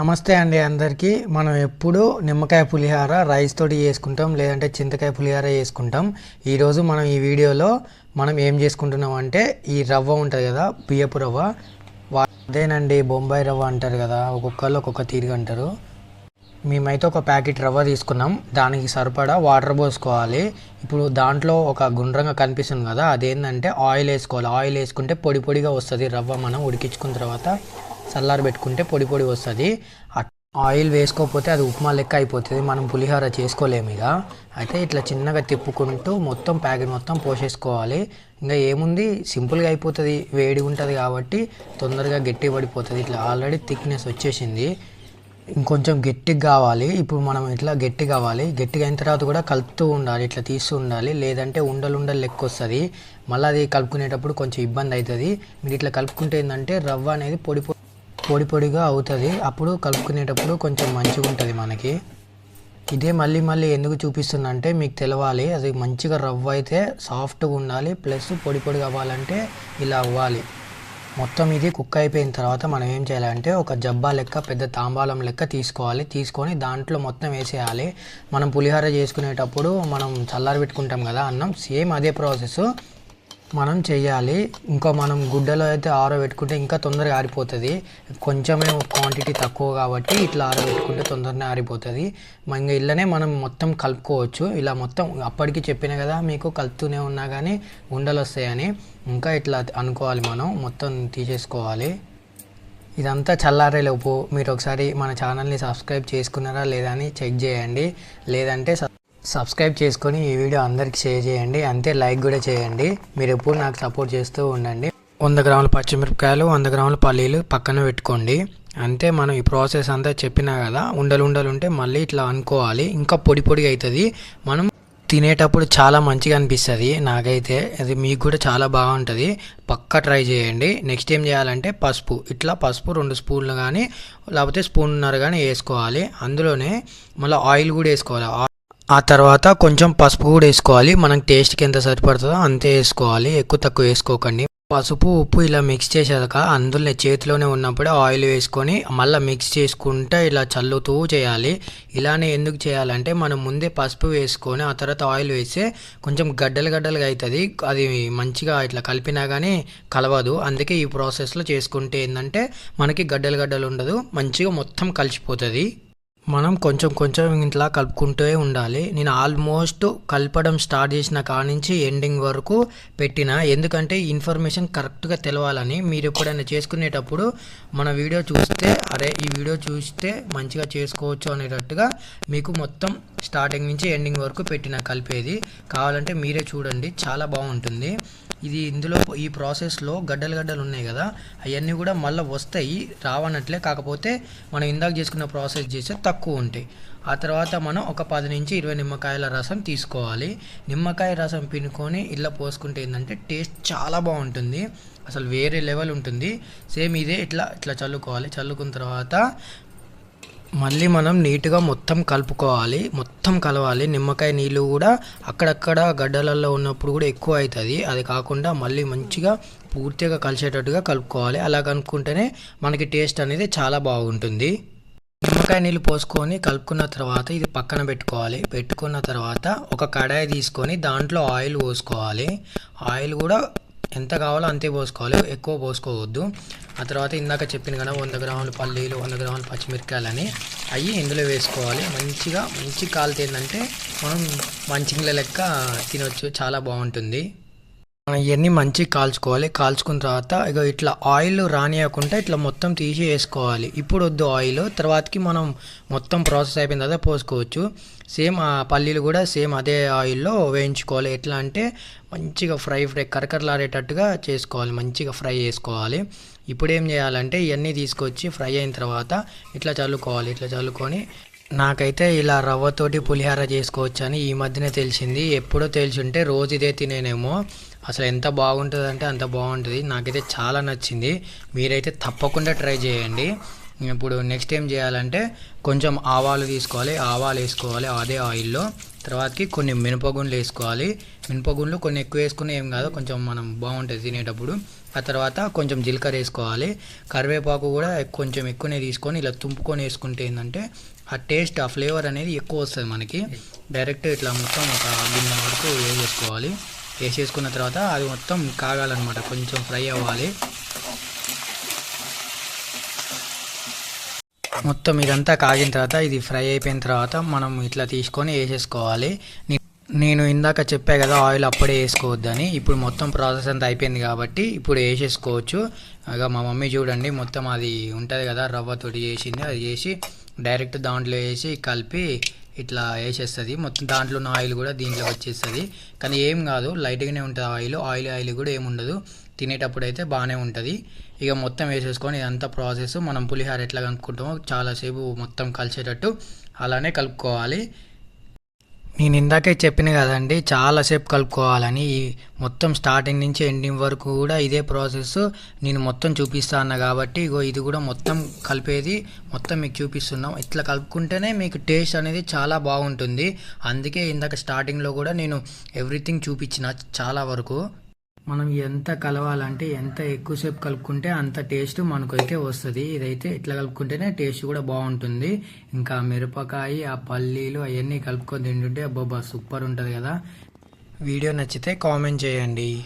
నమస్తే అండి అందరికీ. మనం ఎప్పుడు నిమ్మకాయ పులిహార రైస్ తోటి చేసుకుంటాం లేదంటే చింతకాయ పులిహార చేసుకుంటాం. ఈరోజు మనం ఈ వీడియోలో మనం ఏం చేసుకుంటున్నాం అంటే ఈ రవ్వ ఉంటుంది కదా బియ్యపు రవ్వ. అదేనండి బొంబాయి రవ్వ అంటారు కదా ఒక్కొక్కరు ఒక్కొక్క తీరుగా అంటారు. మేమైతే ఒక ప్యాకెట్ రవ్వ తీసుకున్నాం. దానికి సరిపడా వాటర్ పోసుకోవాలి. ఇప్పుడు దాంట్లో ఒక గుండ్రంగా కనిపిస్తుంది కదా అదేంటంటే ఆయిల్ వేసుకోవాలి. ఆయిల్ వేసుకుంటే పొడి పొడిగా వస్తుంది రవ్వ మనం ఉడికించుకున్న తర్వాత. చల్లారి పెట్టుకుంటే పొడి పొడి వస్తుంది. ఆయిల్ వేసుకోకపోతే అది ఉప్మా లెక్క అయిపోతుంది. మనం పులిహోర చేసుకోలేము ఇక. అయితే ఇట్లా చిన్నగా తిప్పుకుంటూ మొత్తం ప్యాకెట్ మొత్తం పోసేసుకోవాలి. ఇంకా ఏముంది? సింపుల్గా అయిపోతుంది. వేడి ఉంటుంది కాబట్టి తొందరగా గట్టి పడిపోతుంది. ఇట్లా ఆల్రెడీ థిక్నెస్ వచ్చేసింది. ఇంకొంచెం గట్టిగా కావాలి. ఇప్పుడు మనం ఇట్లా గట్టి కావాలి. గట్టిగా అయిన తర్వాత కూడా కలుపుతూ ఉండాలి. ఇట్లా తీస్తూ ఉండాలి. లేదంటే ఉండలు ఉండలు లెక్క వస్తుంది. మళ్ళీ అది కలుపుకునేటప్పుడు కొంచెం ఇబ్బంది అవుతుంది. మీరు ఇట్లా కలుపుకుంటే ఏంటంటే రవ్వ అనేది పొడి పొడి పొడిగా అవుతుంది. అప్పుడు కలుపుకునేటప్పుడు కొంచెం మంచిగా ఉంటుంది మనకి. ఇదే మళ్ళీ మళ్ళీ ఎందుకు చూపిస్తుందంటే మీకు తెలవాలి. అది మంచిగా రవ్వ అయితే సాఫ్ట్గా ఉండాలి. ప్లస్ పొడి పొడిగా కావాలంటే ఇలా అవ్వాలి. మొత్తం ఇది కుక్ అయిపోయిన తర్వాత మనం ఏం చేయాలంటే ఒక జబ్బా లెక్క పెద్ద తాంబాలం లెక్క తీసుకోవాలి. తీసుకొని దాంట్లో మొత్తం వేసేయాలి. మనం పులిహోర చేసుకునేటప్పుడు మనం చల్లారి పెట్టుకుంటాం కదా అన్నం. సేమ్ అదే ప్రాసెస్. మనం చేయాలి. ఇంకా మనం గుడ్డలో అయితే ఆరబెట్టుకుంటే ఇంకా తొందరగా ఆరిపోతుంది. కొంచెమే క్వాంటిటీ తక్కువ కాబట్టి ఇట్లా ఆరబెట్టుకుంటే తొందరగా ఆరిపోతుంది. ఇంకా ఇళ్ళనే మనం మొత్తం కలుపుకోవచ్చు. ఇలా మొత్తం అప్పటికి చెప్పిన కదా మీకు కలుపుతూనే ఉన్నా కానీ ఉండలు వస్తాయని ఇంకా ఇట్లా అనుకోవాలి మనం. మొత్తం తీసేసుకోవాలి. ఇదంతా చల్లారేలోపు మీరు ఒకసారి మన ఛానల్ని సబ్స్క్రైబ్ చేసుకున్నారా లేదా అని చెక్ చేయండి. లేదంటే సబ్స్క్రైబ్ చేసుకొని ఈ వీడియో అందరికి షేర్ చేయండి. అంతే లైక్ కూడా చేయండి. మీరు ఎప్పుడు నాకు సపోర్ట్ చేస్తూ ఉండండి. వంద గ్రాముల పచ్చిమిరపకాయలు వంద గ్రాముల పల్లీలు పక్కన పెట్టుకోండి. అంతే మనం ఈ ప్రాసెస్ అంతా చెప్పినా కదా ఉండలు ఉండలు ఉంటే మళ్ళీ ఇట్లా అనుకోవాలి. ఇంకా పొడి పొడిగా అవుతుంది మనం తినేటప్పుడు చాలా మంచిగా అనిపిస్తుంది నాకైతే. అది మీకు కూడా చాలా బాగుంటుంది. పక్కా ట్రై చేయండి. నెక్స్ట్ ఏం చేయాలంటే పసుపు. ఇట్లా పసుపు రెండు స్పూన్లు కానీ లేకపోతే స్పూన్నర కానీ వేసుకోవాలి. అందులోనే మళ్ళీ ఆయిల్ కూడా వేసుకోవాలి. ఆ- తర్వాత కొంచెం పసుపు కూడా వేసుకోవాలి. మనకు టేస్ట్కి ఎంత సరిపడుతుందో అంతే వేసుకోవాలి. ఎక్కువ తక్కువ వేసుకోకండి. పసుపు ఉప్పు ఇలా మిక్స్ చేసాక అందులో చేతిలోనే ఉన్నప్పుడే ఆయిల్ వేసుకొని మళ్ళీ మిక్స్ చేసుకుంటే ఇలా చల్లుతూ చేయాలి. ఇలానే ఎందుకు చేయాలంటే మనం ముందే పసుపు వేసుకొని ఆ తర్వాత ఆయిల్ వేస్తే కొంచెం గడ్డలు గడ్డలుగా అవుతుంది అది మంచిగా ఇట్లా కలిపినా కానీ కలవదు. అందుకే ఈ ప్రాసెస్లో చేసుకుంటే ఏంటంటే మనకి గడ్డలు గడ్డలు ఉండదు. మంచిగా మొత్తం కలిసిపోతుంది. మనం కొంచెం కొంచెం ఇట్లా కలుపుకుంటూ ఉండాలి. నేను ఆల్మోస్ట్ కలపడం స్టార్ట్ చేసిన కాడ నుంచి ఎండింగ్ వరకు పెట్టిన. ఎందుకంటే ఇన్ఫర్మేషన్ కరెక్ట్గా తెలవాలని మీరు ఎప్పుడైనా చేసుకునేటప్పుడు మన వీడియో చూస్తే అరే ఈ వీడియో చూస్తే మంచిగా చేసుకోవచ్చు అనేటట్టుగా మీకు మొత్తం స్టార్టింగ్ నుంచి ఎండింగ్ వరకు పెట్టిన కలిపేది. కావాలంటే మీరే చూడండి చాలా బాగుంటుంది. ఇది ఇందులో ఈ ప్రాసెస్లో గడ్డలు గడ్డలు ఉన్నాయి కదా అవన్నీ కూడా మళ్ళీ వస్తాయి రావనట్లే. కాకపోతే మనం ఇందాక చేసుకున్న ప్రాసెస్ చేస్తే తక్కువ ఉంటాయి. ఆ తర్వాత మనం ఒక పది నుంచి ఇరవై నిమ్మకాయల రసం తీసుకోవాలి. నిమ్మకాయ రసం పినుకొని ఇలా పోసుకుంటే ఏంటంటే టేస్ట్ చాలా బాగుంటుంది. అసలు వేరే లెవెల్ ఉంటుంది. సేమ్ ఇదే ఇట్లా ఇట్లా చల్లుకోవాలి. చల్లుకున్న తర్వాత మళ్ళీ మనం నీట్గా మొత్తం కలుపుకోవాలి. మొత్తం కలవాలి. నిమ్మకాయ నీళ్ళు కూడా అక్కడక్కడ గడ్డలలో ఉన్నప్పుడు కూడా ఎక్కువ అవుతుంది. అది కాకుండా మళ్ళీ మంచిగా పూర్తిగా కలిసేటట్టుగా కలుపుకోవాలి. అలా కనుక్కుంటేనే మనకి టేస్ట్ అనేది చాలా బాగుంటుంది. నిమ్మకాయ నీళ్ళు పోసుకొని కలుపుకున్న తర్వాత ఇది పక్కన పెట్టుకోవాలి. పెట్టుకున్న తర్వాత ఒక కడాయి తీసుకొని దాంట్లో ఆయిల్ పోసుకోవాలి. ఆయిల్ కూడా ఎంత కావాలో అంతే పోసుకోవాలి. ఎక్కువ పోసుకోవద్దు. ఆ తర్వాత ఇందాక చెప్పిన కదా వంద గ్రాములు పల్లీలు వంద గ్రాములు పచ్చిమిరకాయలని అవి ఇందులో వేసుకోవాలి. మంచిగా మంచి కాలితే ఏంటంటే మనం మంచి లెక్క తినొచ్చు. చాలా బాగుంటుంది. మనం ఇవన్నీ మంచిగా కాల్చుకోవాలి. కాల్చుకున్న తర్వాత ఇక ఇట్లా ఆయిల్ రానియకుండా ఇట్లా మొత్తం తీసి వేసుకోవాలి ఇప్పుడు వద్దు ఆయిల్ తర్వాతకి మనం మొత్తం ప్రాసెస్ అయిపోయిన తర్వాత పోసుకోవచ్చు. సేమ్ ఆ పల్లీలు కూడా సేమ్ అదే ఆయిల్లో వేయించుకోవాలి. ఎట్లా అంటే మంచిగా ఫ్రై ఫ్రై కరకరలాడేటట్టుగా చేసుకోవాలి. మంచిగా ఫ్రై చేసుకోవాలి. ఇప్పుడు ఏం చేయాలంటే ఇవన్నీ తీసుకొచ్చి ఫ్రై అయిన తర్వాత ఇట్లా చల్లుకోవాలి. ఇట్లా చల్లుకొని నాకైతే ఇలా రవ్వతోటి పులిహార చేసుకోవచ్చు అని ఈ మధ్యనే తెలిసింది. ఎప్పుడో తెలిసి ఉంటే రోజు ఇదే తినేనేమో. అసలు ఎంత బాగుంటుంది అంటే అంత బాగుంటుంది. నాకైతే చాలా నచ్చింది. మీరైతే తప్పకుండా ట్రై చేయండి. ఇప్పుడు నెక్స్ట్ ఏం చేయాలంటే కొంచెం ఆవాలు తీసుకోవాలి. ఆవాలు వేసుకోవాలి అదే ఆయిల్లో. తర్వాతకి కొన్ని మినపగుండ్లు వేసుకోవాలి. మినపగుండ్లు కొన్ని ఎక్కువ వేసుకుని ఏం కాదు. కొంచెం మనం బాగుంటుంది తినేటప్పుడు. ఆ తర్వాత కొంచెం జీలకర్ర వేసుకోవాలి. కరివేపాకు కూడా కొంచెం ఎక్కువనే తీసుకొని ఇలా తుంపుకొని వేసుకుంటే ఏంటంటే ఆ టేస్ట్ ఆ ఫ్లేవర్ అనేది ఎక్కువ వస్తుంది మనకి. డైరెక్ట్ ఇట్లా మొత్తం ఒక గిన్నె వరకు వేసేసుకోవాలి. వేసేసుకున్న తర్వాత అది మొత్తం కాగాలన్నమాట. కొంచెం ఫ్రై అవ్వాలి. మొత్తం ఇదంతా కాగిన తర్వాత ఇది ఫ్రై అయిపోయిన తర్వాత మనం ఇట్లా తీసుకొని వేసేసుకోవాలి. నేను ఇందాక చెప్పా కదా ఆయిల్ అప్పుడే వేసుకోవద్దని. ఇప్పుడు మొత్తం ప్రాసెస్ అంతా అయిపోయింది కాబట్టి ఇప్పుడు వేసేసుకోవచ్చు. ఇక మా మమ్మీ చూడండి మొత్తం అది ఉంటుంది కదా రవ్వతోటి చేసింది. అది చేసి డైరెక్ట్ దాంట్లో వేసి కలిపి ఇట్లా వేసేస్తుంది. మొత్తం దాంట్లో ఉన్న ఆయిల్ కూడా దీంట్లో వచ్చేస్తుంది. కానీ ఏం కాదు లైట్గానే ఉంటుంది ఆయిల్. ఆయిల్ ఆయిల్ కూడా ఏముండదు తినేటప్పుడు అయితే బాగానే ఉంటుంది. ఇక మొత్తం వేసేసుకొని ఇదంతా ప్రాసెస్ మనం పులిహోర ఎట్లా కలుపుకుంటామో చాలాసేపు మొత్తం కలిసేటట్టు అలానే కలుపుకోవాలి. నేను ఇందాకే చెప్పిన కదండి చాలాసేపు కలుపుకోవాలని. ఈ మొత్తం స్టార్టింగ్ నుంచి ఎండింగ్ వరకు కూడా ఇదే ప్రాసెస్ నేను మొత్తం చూపిస్తా అన్న కాబట్టి ఇగో ఇది కూడా మొత్తం కలిపేది మొత్తం మీకు చూపిస్తున్నాం. ఇట్లా కలుపుకుంటేనే మీకు టేస్ట్ అనేది చాలా బాగుంటుంది. అందుకే ఇందాక స్టార్టింగ్లో కూడా నేను ఎవ్రీథింగ్ చూపించిన చాలా వరకు. మనం ఎంత కలవాలంటే ఎంత ఎక్కువసేపు కలుపుకుంటే అంత టేస్ట్ మనకైతే వస్తుంది. ఇదైతే ఇట్లా కలుపుకుంటేనే టేస్ట్ కూడా బాగుంటుంది. ఇంకా మిరపకాయ ఆ పల్లీలు అవన్నీ కలుపుకొని తింటుంటే అబ్బాబా సూపర్ ఉంటుంది కదా. వీడియో నచ్చితే కామెంట్ చేయండి.